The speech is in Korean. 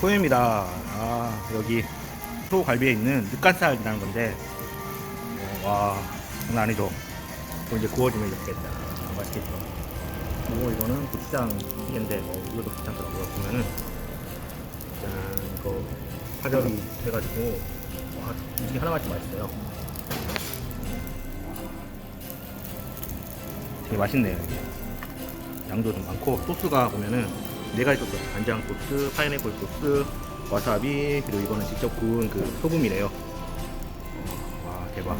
소입니다. 아, 여기 소갈비에 있는 늑간살이라는 건데, 어, 와, 장난 아니죠. 또 이제 구워지면 이렇게 딱 맛있겠죠. 그리고 이거는 고추장인데, 어, 이것도 괜찮더라고요. 보면은, 짠, 이거 파절이 해가지고, 와, 음식이 하나같이 맛있어요. 되게 맛있네요. 이게. 양도 좀 많고 소스가 보면은 네 가지 소스 간장 소스, 파인애플 소스, 와사비 그리고 이거는 직접 구운 그 소금이래요. 와 대박.